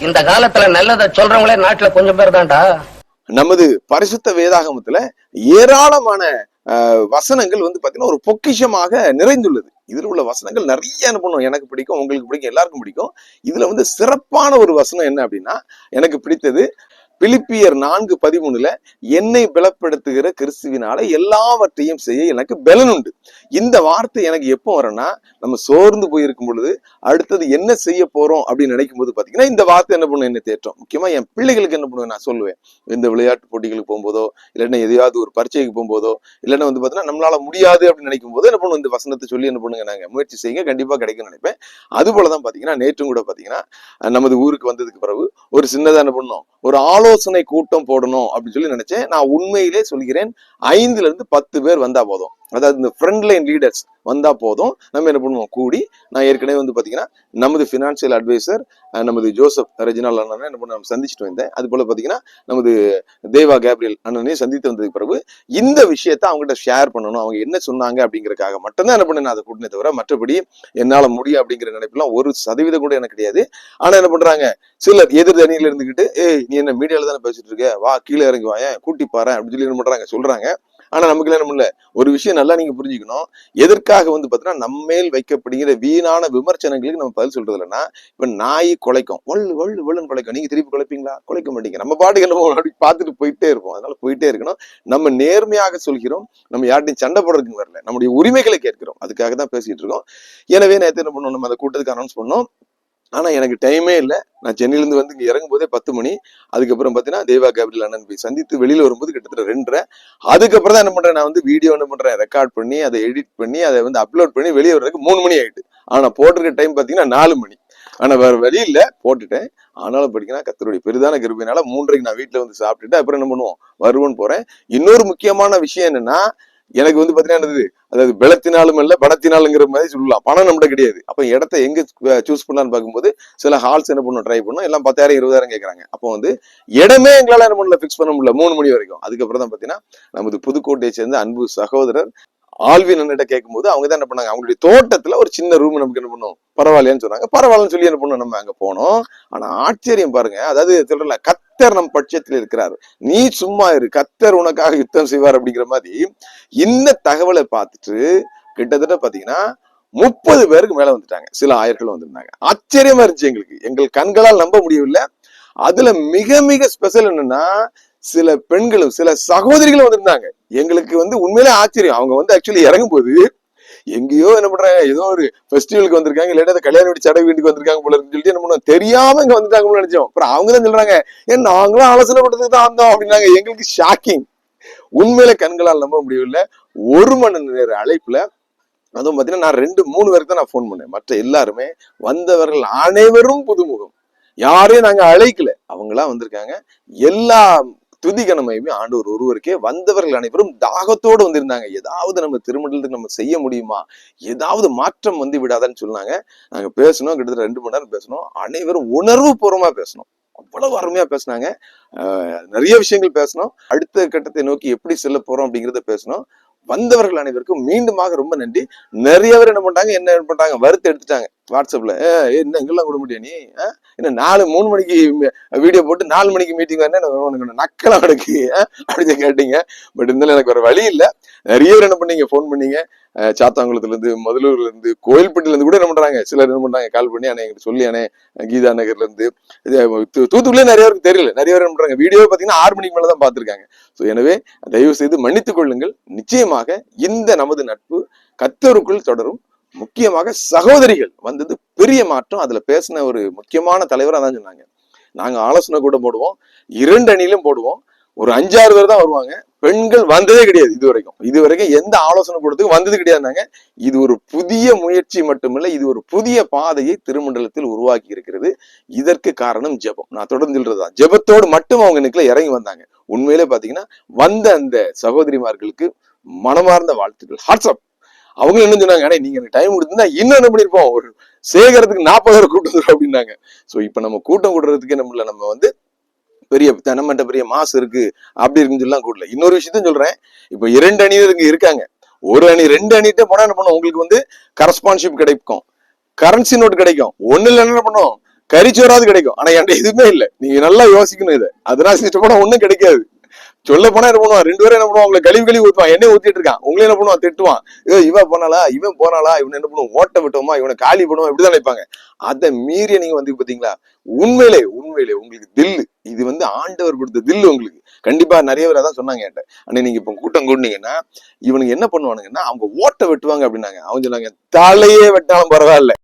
இந்த காலத்துல நல்லதை சொல்றவங்களே நாட்டுல கொஞ்சம் பேர் தான்டா. நமது பரிசுத்த வேதாகமத்துல ஏராளமான அஹ், வசனங்கள் வந்து பாத்தீங்கன்னா ஒரு பொக்கிஷமாக நிறைந்துள்ளது. இதில் உள்ள வசனங்கள் நிறைய அனுப்பணும். எனக்கு பிடிக்கும் உங்களுக்கு பிடிக்கும் எல்லாருக்கும் பிடிக்கும். இதுல வந்து சிறப்பான ஒரு வசனம் என்ன அப்படின்னா எனக்கு பிடித்தது பிலிப்பியர் நான்கு பதிமூணுல என்னை பலப்படுத்துகிற கிறிஸ்துவினால எல்லாவற்றையும் செய்ய எனக்கு பலன் உண்டு. இந்த வார்த்தை எனக்கு எப்போ வரும்னா நம்ம சோர்ந்து போயிருக்கும் பொழுது அடுத்தது என்ன செய்ய போறோம் அப்படின்னு நினைக்கும் போது பாத்தீங்கன்னா இந்த வார்த்தை என்ன பண்ணும்? என்ன தேற்றம். முக்கியமா என் பிள்ளைகளுக்கு என்ன பண்ணுவேன்? நான் சொல்லுவேன். இந்த விளையாட்டு போட்டிகளுக்கு போகும்போதோ இல்லைன்னா எதையாவது ஒரு பரீட்சைக்கு போகும்போதோ இல்லைன்னா வந்து பாத்தீங்கன்னா நம்மளால முடியாது அப்படின்னு நினைக்கும் போது என்ன பண்ணுவோம் இந்த வசனத்தை சொல்லி என்ன பண்ணுங்க? நாங்க முயற்சி செய்யுங்க. கண்டிப்பா கிடைக்கும்னு நினைப்பேன். அது போலதான் பாத்தீங்கன்னா நேற்றும் கூட பாத்தீங்கன்னா நமது ஊருக்கு வந்ததுக்கு பிறகு ஒரு சின்னதா என்ன பண்ணோம்? ஒரு ஆலோசனை கூட்டம் போடணும் அப்படின்னு சொல்லி நினைச்சேன். நான் உண்மையிலே சொல்கிறேன் ஐந்துல இருந்து பத்து பேர் வந்தா போதும். அதாவது இந்த ஃப்ரண்ட் லைன் லீடர்ஸ் வந்தா போதும். நம்ம என்ன பண்ணுவோம்? கூடி நான் ஏற்கனவே வந்து பாத்தீங்கன்னா நமது பினான்சியல் அட்வைசர் நமது ஜோசப் ரெஜினால் அண்ணனை என்ன பண்ண சந்திச்சுட்டு வந்தேன். அது போல பாத்தீங்கன்னா நமது தேவா கேப்ரியல் அண்ணனையும் சந்தித்து வந்ததுக்கு பிறகு இந்த விஷயத்த அவங்ககிட்ட ஷேர் பண்ணணும். அவங்க என்ன சொன்னாங்க அப்படிங்கறக்காக மட்டும்தான் என்ன பண்ணேன்? நான் அதை கூட்டினே தவிர மற்றபடி என்னால முடியும் அப்படிங்கிற நினைப்பெல்லாம் ஒரு சதவீதம் கூட எனக்கு கிடையாது. ஆனா என்ன பண்றாங்க? சிலர் எதிர் அணியில இருந்துகிட்டு ஏய் நீ என்ன மீடியால தானே பேசிட்டு இருக்க? வா கீழே இறங்கி வாயேன். கூட்டி பாரு அப்படின்னு சொல்லி என்ன பண்றாங்க? சொல்றாங்க. ஆனா நமக்கு என்ன முடியல ஒரு விஷயம் நல்லா நீங்க புரிஞ்சுக்கணும். எதற்காக வந்து பாத்தீங்கன்னா நம்ம மேல் வைக்கப்படுகிற வீணான விமர்சனங்களுக்கு நம்ம பதில் சொல்றது இல்லைன்னா இப்ப நாய் குலைக்கும். ஒள்ளு ஒள்ளு ஒள்ளுன்னு குலைக்கும். நீங்க திருப்பி குலைப்பீங்களா? குலைக்க மாட்டீங்க. நம்ம பாட்டுக்கு என்ன அப்படி பார்த்துட்டு போயிட்டே இருப்போம். அதனால போயிட்டே இருக்கணும். நம்ம நேர்மையாக சொல்கிறோம். நம்ம யார்ட்டையும் சண்டை போடுறதுக்கு வரல. நம்முடைய உரிமைகளை கேட்கிறோம். அதுக்காக தான் பேசிட்டு இருக்கோம். எனவே நேற்று என்ன பண்ணோம்? நம்ம அந்த கூட்டத்துக்கு அனௌன்ஸ் பண்ணோம். ஆனால் எனக்கு டைமே இல்லை. நான் சென்னையிலேருந்து வந்து இங்கே இறங்கும் போதே பத்து மணி. அதுக்கப்புறம் பார்த்தீங்கன்னா தேவா கேபிரியல் அண்ணன் போய் சந்தித்து வெளியில் வரும்போது கிட்டத்தட்ட ரெண்டரை. அதுக்கப்புறம் தான் என்ன பண்ணுறேன் நான் வந்து வீடியோ என்ன பண்ணுறேன் ரெக்கார்ட் பண்ணி அதை எடிட் பண்ணி அதை வந்து அப்லோட் பண்ணி வெளியே வர்றதுக்கு மூணு மணி ஆயிட்டு. ஆனால் போட்டிருக்க டைம் பார்த்தீங்கன்னா நாலு மணி. ஆனால் வேறு வெளியில் போட்டுட்டேன். ஆனாலும் படிக்கணும் கத்தருடைய பெரிதான கிருபையினால மூன்றரைக்கு நான் வீட்டில் வந்து சாப்பிட்டுட்டு அப்புறம் என்ன பண்ணுவோம்? வருவோன்னு போகிறேன் இன்னொரு முக்கியமான விஷயம் என்னென்னா எனக்கு வந்து பாத்தீங்கன்னா என்னது? அதாவது பலத்தினாலும் இல்ல பணத்தினாலுங்கிற மாதிரி சொல்லலாம். பணம் நம்மகிட்ட கிடையாது. அப்ப இடத்த எங்க சூஸ் பண்ணலாம்னு பார்க்கும்போது சில ஹால்ஸ் என்ன பண்ணும் ட்ரை பண்ணோம் எல்லாம் பத்தாயிரம் இருபதாயிரம் கேட்கறாங்க அப்போ வந்து இடமே எங்களால என்ன பண்ணல ஃபிக்ஸ் பண்ண முடியல. மூணு மணி வரைக்கும். அதுக்கப்புறம் தான் பாத்தீங்கன்னா நமது புதுக்கோட்டையை சேர்ந்த அன்பு சகோதரர் ஆல்வின் அண்ணிட்ட கேட்கும்போது அவங்க தான் என்ன பண்ணாங்க? அவங்களுடைய தோட்டத்துல ஒரு சின்ன ரூம் நமக்கு என்ன பண்ணும் பரவாயில்லையான்னு சொன்னாங்க. பரவாயில்லன்னு சொல்லி என்ன பண்ணோம் நம்ம அங்க போனோம். ஆனா ஆச்சரியம் பாருங்க. அதாவது சொல்றல கத்தர் நம் பட்சத்தில் இருக்கிறார். நீ சும்மா இரு. கத்தர் உனக்காக யுத்தம் செய்வார் அப்படிங்கிற மாதிரி இந்த தகவலை பார்த்துட்டு கிட்டத்தட்ட பாத்தீங்கன்னா முப்பது பேருக்கு மேல வந்துட்டாங்க. சில ஆயர்களும் வந்திருந்தாங்க. ஆச்சரியமா இருந்துச்சு எங்களுக்கு. எங்கள் கண்களால் நம்ப முடியவில்லை. அதுல மிக மிக ஸ்பெஷல் என்னன்னா சில பெண்களும் சில சகோதரிகளும் வந்திருந்தாங்க. எங்களுக்கு வந்து உண்மையிலே ஆச்சரியம். அவங்க வந்து ஆக்சுவலி இறங்கும் போது எங்கேயோ என்ன பண்றாங்க? ஏதோ ஒரு ஃபெஸ்டிவலுக்கு வந்திருக்காங்க. இல்லாட்டி அந்த கல்யாணம் வீட்டு சடை வீட்டுக்கு வந்திருக்காங்க போல இருக்குன்னு சொல்லிட்டு என்ன பண்ணுவோம் தெரியாம இங்க வந்துட்டாங்கன்னு நினைச்சோம். அப்புறம் அவங்க தான் சொல்றாங்க ஏன் நாங்களும் ஆலோசனை கொடுத்துட்டு தான் வந்தோம் அப்படின்னாங்க. எங்களுக்கு ஷாக்கிங் உண்மையில கண்களால் நம்ப முடியவில்லை. ஒரு மணி நேர அழைப்புல அதுவும் பாத்தீங்கன்னா நான் ரெண்டு மூணு பேருக்கு தான் நான் ஃபோன் பண்ணேன். மற்ற எல்லாருமே வந்தவர்கள் அனைவரும் புதுமுகம். யாரையும் நாங்க அழைக்கல. அவங்களாம் வந்திருக்காங்க. எல்லா துதி கணமையுமே ஆண்டவர் ஒருவருக்கே வந்தவர்கள் அனைவரும் தாகத்தோடு வந்திருந்தாங்க. ஏதாவது நம்ம திருமணத்துக்கு நம்ம செய்ய முடியுமா? ஏதாவது மாற்றம் வந்து விடாதான்னு சொன்னாங்க. நாங்க பேசணும் கிட்டத்தட்ட ரெண்டு மணி நேரம் பேசணும். அனைவரும் உணர்வு பூர்வமா பேசணும். அவ்வளவு அருமையா பேசினாங்க. நிறைய விஷயங்கள் பேசணும். அடுத்த கட்டத்தை நோக்கி எப்படி செல்ல போறோம் அப்படிங்கறத பேசணும். வந்தவர்கள் அனைவருக்கும் மீண்டுமாக ரொம்ப நன்றி. நிறைய பேர் என்ன பண்ணிட்டாங்க? என்ன பண்றாங்க வறுத்து எடுத்துட்டாங்க. வாட்ஸ்அப்ல ஏ என்ன எங்கெல்லாம் கொடுக்க முடியும் நீ? என்ன நாலு மூணு மணிக்கு வீடியோ போட்டு நாலு மணிக்கு மீட்டிங் வரணும் உனக்கு நக்கலாம் உனக்கு அப்படின்னு கேட்டீங்க. பட் இருந்தாலும் எனக்கு ஒரு வழி இல்லை. நிறைய பேர் என்ன பண்ணீங்க? ஃபோன் பண்ணீங்க. சாத்தாங்குளத்துலேருந்து சாத்தாங்குளத்துல இருந்து இருந்து இருந்து கூட என்ன பண்றாங்க? சிலர் என்ன பண்றாங்க? கால் பண்ணி அண்ணே எங்களுக்கு சொல்லி அண்ணே கீதா நகர்ல இருந்து நிறைய பேருக்கு தெரியல. நிறைய பேர் என்ன பண்றாங்க? வீடியோ பார்த்தீங்கன்னா ஆறு மணிக்கு மேலே தான் பார்த்துருக்காங்க சோ எனவே தயவு செய்து மன்னித்துக் கொள்ளுங்கள். நிச்சயமாக இந்த நமது நட்பு கத்தருக்குள் தொடரும். முக்கியமாக சகோதரிகள் வந்தது பெரிய மாற்றம். அதுல பேசின ஒரு முக்கியமான தலைவராக தான் சொன்னாங்க. நாங்க ஆலோசனை கூட போடுவோம். இரண்டு அணியிலும் போடுவோம். ஒரு அஞ்சாறு பேர் தான் வருவாங்க. பெண்கள் வந்ததே கிடையாது இது வரைக்கும் இது வரைக்கும் எந்த ஆலோசனை கூடத்துக்கு வந்தது கிடையாதுனாங்க இது ஒரு புதிய முயற்சி மட்டுமில்லை இது ஒரு புதிய பாதையை திருமண்டலத்தில் உருவாக்கி இருக்கிறது. இதற்கு காரணம் ஜெபம். நான் தொடர்ந்து சொல்றதுதான் ஜெபத்தோடு மட்டும் அவங்க இன்னைக்குள்ள இறங்கி வந்தாங்க. உண்மையிலே பாத்தீங்கன்னா வந்த அந்த சகோதரிமார்களுக்கு மனமார்ந்த வாழ்த்துக்கள். ஹாட்ஸ்அப் அவங்க என்ன சொன்னாங்க அண்ணே நீங்க எனக்கு டைம் கொடுத்துருந்தா இன்னும் என்ன பண்ணிருப்போம் ஒரு சேகரத்துக்கு நாற்பதாயிரம் கூட்டம் வந்துரும் அப்படின்னாங்க. சோ இப்ப நம்ம கூட்டம் கூடுறதுக்கே நம்மள நம்ம வந்து பெரிய நம்மகிட்ட பெரிய மாசு இருக்கு. அப்படி இருக்குன்னு சொல்லலாம் கூடல இன்னொரு விஷயத்தையும் சொல்றேன். இப்ப இரண்டு அணியும் இருக்காங்க. ஒரு அணி ரெண்டு அணிட்ட போனா என்ன பண்ணும் உங்களுக்கு வந்து கரஸ்பான்ஷிப் கிடைக்கும். கரன்சி நோட் கிடைக்கும். ஒண்ணு இல்லை என்ன பண்ணும் கரிச்சோராது கிடைக்கும். ஆனா என்கிட்ட எதுவுமே இல்லை. நீங்க நல்லா யோசிக்கணும் இதை. அதனால சிஸ்டம் ஒன்றும் கிடைக்காது. சொல்ல போனா என்ன பண்ணுவான்? ரெண்டு பேரும் என்ன பண்ணுவான்? உங்களை கழிவு கழிவு ஊற்றுவான் எண்ணெய் ஊத்திட்டு இருக்கான். உங்களை என்ன பண்ணுவான்? திட்டுவான். ஏ இவன் போனாலா இவன் போனாலா இவன் என்ன பண்ணுவான்? ஓட்ட விட்டோமா? இவனை காலி பண்ணுவோம் இப்படிதான் நினைப்பாங்க. அதை மீறிய நீங்க வந்து பாத்தீங்களா? உண்மையிலே உண்மையிலே உங்களுக்கு தில்லு. இது வந்து ஆண்டவர் கொடுத்த தில்லு உங்களுக்கு. கண்டிப்பா நிறைய பேர் அதான் சொன்னாங்க என்கிட்ட. அண்ணே நீங்க இப்ப கூட்டம் கூட்டினீங்கன்னா இவனுக்கு என்ன பண்ணுவானுங்கன்னா அவங்க ஓட்ட வெட்டுவாங்க அப்படின்னாங்க. அவங்க சொன்னாங்க தலையே வெட்டாலும் பரவாயில்ல.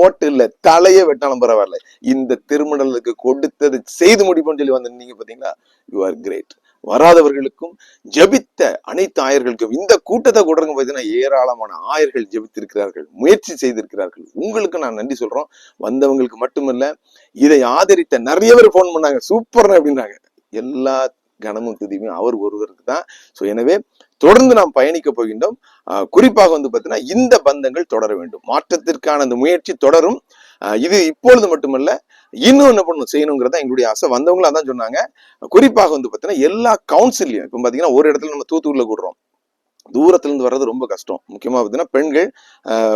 ஓட்டு இல்ல தலையே வெட்டாலும் பரவாயில்ல. இந்த திருமணலுக்கு கொடுத்தது செய்து முடிப்போம்னு சொல்லி வந்து நீங்க பாத்தீங்களா யூ ஆர் கிரேட் வராதவர்களுக்கும் ஜெபித்த அனைத்து ஆயர்களுக்கும் இந்த கூட்டத்தை கூட்டுறங்க பார்த்தீங்கன்னா ஏராளமான ஆயர்கள் ஜெபித்திருக்கிறார்கள் முயற்சி செய்திருக்கிறார்கள். உங்களுக்கு நான் நன்றி சொல்றோம். வந்தவங்களுக்கு மட்டுமல்ல இதை ஆதரித்த நிறைய பேர் ஃபோன் பண்ணாங்க. சூப்பர் அப்படின்னாங்க எல்லா கனமும் துதியுமே அவர் ஒருவருக்கு தான். ஸோ எனவே தொடர்ந்து நாம் பயணிக்க போகின்றோம். குறிப்பாக வந்து பார்த்தீங்கன்னா இந்த பந்தங்கள் தொடர வேண்டும். மாற்றத்திற்கான அந்த முயற்சி தொடரும். இது இப்பொழுது மட்டுமல்ல இன்னும் என்ன பண்ணணும் செய்யணுங்கிறத எங்களுடைய ஆசை. வந்தவங்களும் அதான் சொன்னாங்க. குறிப்பாக வந்து பார்த்தீங்கன்னா எல்லா கவுன்சிலையும் இப்போ பார்த்தீங்கன்னா ஒரு இடத்துல நம்ம தூத்துக்குள்ள கூடுறோம். தூரத்துலேருந்து வர்றது ரொம்ப கஷ்டம். முக்கியமா பார்த்தீங்கன்னா பெண்கள்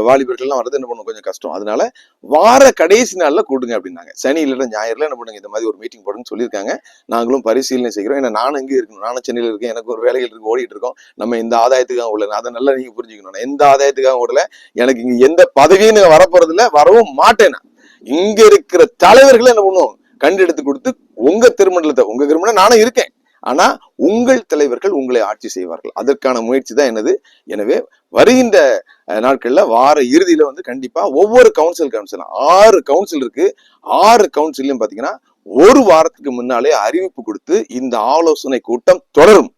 வாலிபர்கள்லாம் வர்றது என்ன பண்ணும்? கொஞ்சம் கஷ்டம். அதனால வார கடைசி நாளில் கூடுங்க அப்படின்னாங்க. சனி இல்ல ஞாயிறில் என்ன பண்ணுங்க? இந்த மாதிரி ஒரு மீட்டிங் போடுன்னு சொல்லியிருக்காங்க. நாங்களும் பரிசீலனை செய்கிறோம். ஏன்னா நானும் இங்கே இருக்கணும். நானும் சென்னையில் இருக்கேன். எனக்கு ஒரு வேலைகள் இருக்கு ஓடிட்டு இருக்கோம். நம்ம இந்த ஆதாயத்துக்காக ஓடல. அதை நல்லா நீங்கள் புரிஞ்சுக்கணும். நான் எந்த ஆதாயத்துக்காக ஓடல? எனக்கு இங்கே எந்த பதவியும் நான் வரவும் மாட்டேன் இங்கே இங்க இருக்கிற தலைவர்களை என்ன பண்ணுவோம் கண்டெடுத்து கொடுத்து உங்க திருமணத்தை உங்க திருமணம் நானும் இருக்கேன். ஆனா உங்கள் தலைவர்கள் உங்களை ஆட்சி செய்வார்கள். அதற்கான முயற்சி தான் என்னது? எனவே வருகின்ற நாட்கள்ல வார இறுதியில வந்து கண்டிப்பா ஒவ்வொரு கவுன்சில் கவுன்சில் ஆறு கவுன்சில் இருக்கு. ஆறு கவுன்சிலையும் பாத்தீங்கன்னா ஒரு வாரத்துக்கு முன்னாலே அறிவிப்பு கொடுத்து இந்த ஆலோசனை கூட்டம் தொடரும்.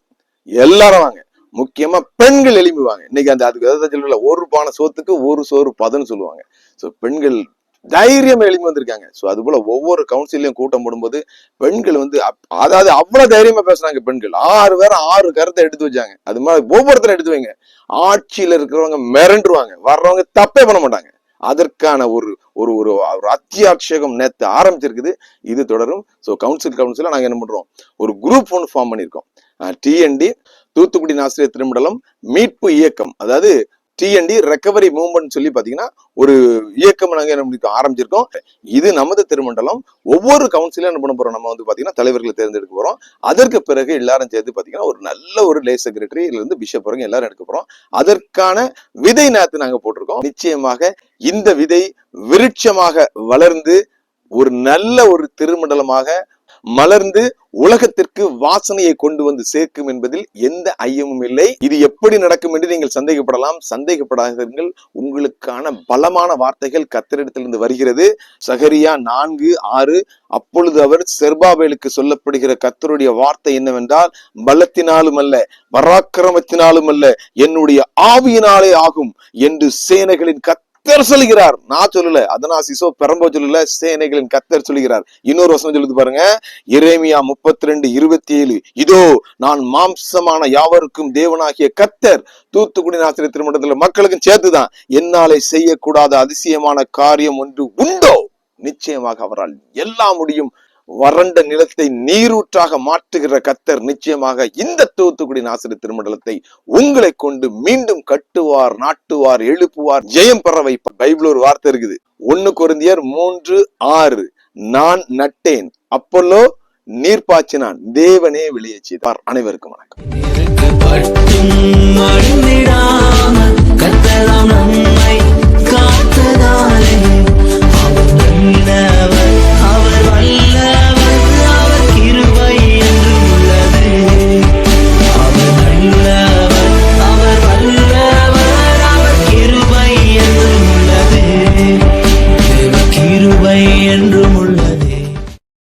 எல்லாரும் வாங்க. முக்கியமா பெண்கள் எழும்புவாங்க இன்னைக்கு அந்த அதுக்கு அதாவது சொல்லல ஒரு பானை சோத்துக்கு ஒரு சோறு பதன்னு சொல்லுவாங்க. ஸோ பெண்கள் தைரியம் எழுப்பி வந்திருக்காங்க. ஸோ அது போல ஒவ்வொரு கவுன்சிலையும் கூட்டம் போடும்போது பெண்கள் வந்து அப்- அதாவது அவ்வளவு தைரியமா பேசுறாங்க பெண்கள். ஆறு பேர் ஆறு கருத்தை எடுத்து வச்சாங்க. அது மாதிரி ஒவ்வொருத்தரும் எடுத்து வைங்க. ஆட்சியில இருக்கிறவங்க மிரண்டுருவாங்க. வர்றவங்க தப்பே பண்ண மாட்டாங்க. அதற்கான ஒரு ஒரு ஒரு ஒரு அத்தியாட்சேகம் நேத்து ஆரம்பிச்சிருக்குது. இது தொடரும். ஸோ கவுன்சில் கவுன்சில நாங்க என்ன பண்றோம்? ஒரு குரூப் ஒன்று ஃபார்ம் பண்ணியிருக்கோம். டிஎன்டி தூத்துக்குடி ஆசிரியர் திருமண்டலம் மீட்பு இயக்கம். அதாவது டிஎன்டி ரெக்கவரி மூவ்மெண்ட் சொல்லி பார்த்தீங்கன்னா ஒரு இயக்கம் நாங்கள் என்ன ஆரம்பிச்சிருக்கோம். இது நமது திருமண்டலம். ஒவ்வொரு கவுன்சிலும் என்ன பண்ண போகிறோம் நம்ம வந்து பார்த்தீங்கன்னா தலைவர்களை தேர்ந்தெடுக்க போகிறோம் அதற்கு பிறகு எல்லாரும் சேர்த்து பார்த்தீங்கன்னா ஒரு நல்ல ஒரு லே செக்ரட்டரி இதுல பிஷப் வரைக்கும் எல்லாரும் எடுக்க போகிறோம் அதற்கான விதை நேரத்து நாங்கள் போட்டிருக்கோம். நிச்சயமாக இந்த விதை விருட்சமாக வளர்ந்து ஒரு நல்ல ஒரு திருமண்டலமாக மலர்ந்து உலகத்திற்கு வாசனையை கொண்டு வந்து சேர்க்கும் என்பதில் எந்த ஐயமும் இல்லை. இது எப்படி நடக்கும் என்று நீங்கள் சந்தேகப்படலாம். சந்தேகப்படாதீர்கள். உங்களுக்கான பலமான வார்த்தைகள் கத்திரிடத்திலிருந்து வருகிறது. சகரியா நான்கு ஆறு. அப்பொழுது அவர் செர்பாபேலுக்கு சொல்லப்படுகிற கத்தருடைய வார்த்தை என்னவென்றால் பலத்தினாலும் அல்ல பராக்கிரமத்தினாலும் அல்ல என்னுடைய ஆவியினாலே ஆகும் என்று சேனைகளின் கத்தர் சொல்லுகிறார். நான் சொல்லல. அதனாசிசோ பெரம்போ சொல்லல. சேனைகளின் கத்தர் சொல்லுகிறார். இன்னொரு வசனம் சொல்லுது பாருங்க. இரேமியா முப்பத்தி ரெண்டு இருபத்தி ஏழு இதோ நான் மாம்சமான யாவருக்கும் தேவனாகிய கத்தர் தூத்துக்குடி நாசிரியர் திருமணத்துல மக்களுக்கும் சேர்த்துதான். என்னாலே செய்யக்கூடாத அதிசயமான காரியம் ஒன்று உண்டோ? நிச்சயமாக அவரால் எல்லாம் முடியும். வறண்ட நிலத்தை நீரூற்றாக மாற்றுகிற கத்தர் நிச்சயமாக இந்த தூத்துக்குடி நாசிரி திருமண்டலத்தை உங்களை கொண்டு மீண்டும் கட்டுவார் நாட்டுவார் எழுப்புவார். ஜெயம் பெற வைப்பார் பைபிள் ஒரு வார்த்தை இருக்குது. ஒன்னு குருந்தியர் மூன்று ஆறு. நான் நட்டேன். அப்பல்லோ நீர்ப்பாய்ச்சினான் தேவனே வெளியே செய்தார். அனைவருக்கும் வணக்கம். கத்தலாம் நம்மை காத்ததாலே.